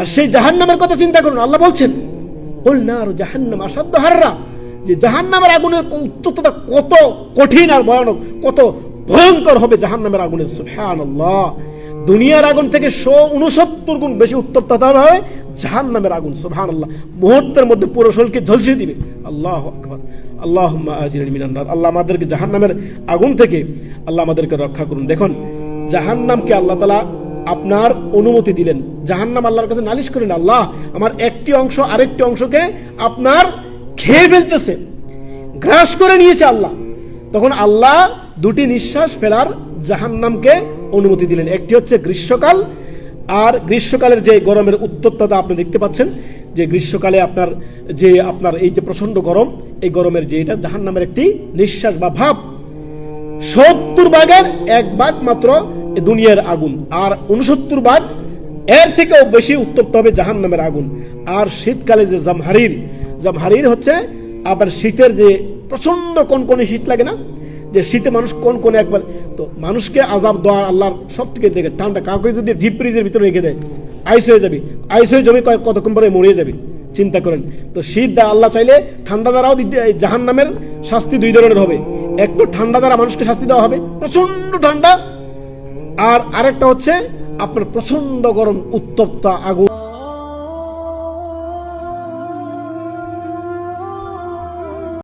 আর সেই জাহান্নামের কথা চিন্তা করুন, আল্লাহ বলছেন আসাধ্য হাররা যে আগুনের কত কঠিন আর ভয়ানক, কত ভয়ঙ্কর হবে আগুনের আল্লাহ দুনিয়ার আগুন থেকে শো উনসত্তর গুণ বেশি হবে জাহান নামের আগুন সুবহান আল্লাহ মুহূর্তের মধ্যে পুরো শরীরকে ঝলসিয়ে দিবে। আল্লাহ আল্লাহ মিনান্নার আল্লাহ আমাদেরকে জাহান নামের আগুন থেকে, আল্লাহ আমাদেরকে রক্ষা করুন। দেখুন জাহান নামকে আল্লাহ তালা আপনার অনুমতি দিলেন। জাহান্নাম আল্লাহর কাছে নালিশ করেন আল্লাহ, আমার একটি অংশ, আরেকটি অংশকে আপনার খেয়ে ফেলতেছে, গ্রাস করে নিয়েছে আল্লাহ। তখন আল্লাহ দুটি নিঃশ্বাস ফেলার জাহান্নামকে অনুমতি দিলেন। একটি হচ্ছে গ্রীষ্মকাল, আর গ্রীষ্মকালের যে গরমের উত্তপ্ততা আপনি দেখতে পাচ্ছেন, যে গ্রীষ্মকালে আপনার যে, আপনার এই যে প্রচণ্ড গরম, এই গরমের যে এটা জাহান্নামের একটি নিঃশ্বাস বা ভাব। সত্তর ভাগের এক ভাগ মাত্র দুনিয়ার আগুন। আর উনসত্তর ভাগ এর থেকেও বেশি উত্তপ্ত হবে জাহান নামের আগুন। আর শীতকালে যে জামহারির জামহারির হচ্ছে আবার শীতের যে প্রচণ্ড কনকনে শীত লাগে না? যে শীতে মানুষ কনকনে একবার তো মানুষকে আজাব দেওয়া আল্লাহর সব থেকে দেখে ঠান্ডা কাউকে যদি ডিপ ফ্রিজের ভিতরে রেখে দেয় আইস হয়ে যাবে। আইস হয়ে জমে কতক্ষণ পরে মরে যাবে? চিন্তা করেন। তো শীত দ্বারা আল্লাহ চাইলে ঠান্ডা দ্বারাও জাহান নামের শাস্তি দুই ধরনের হবে। একটু ঠান্ডা দ্বারা মানুষকে শাস্তি দেওয়া হবে। প্রচণ্ড ঠান্ডা আর আরেকটা হচ্ছে আপনার প্রচণ্ড গরম উত্তপ্ত আগুন।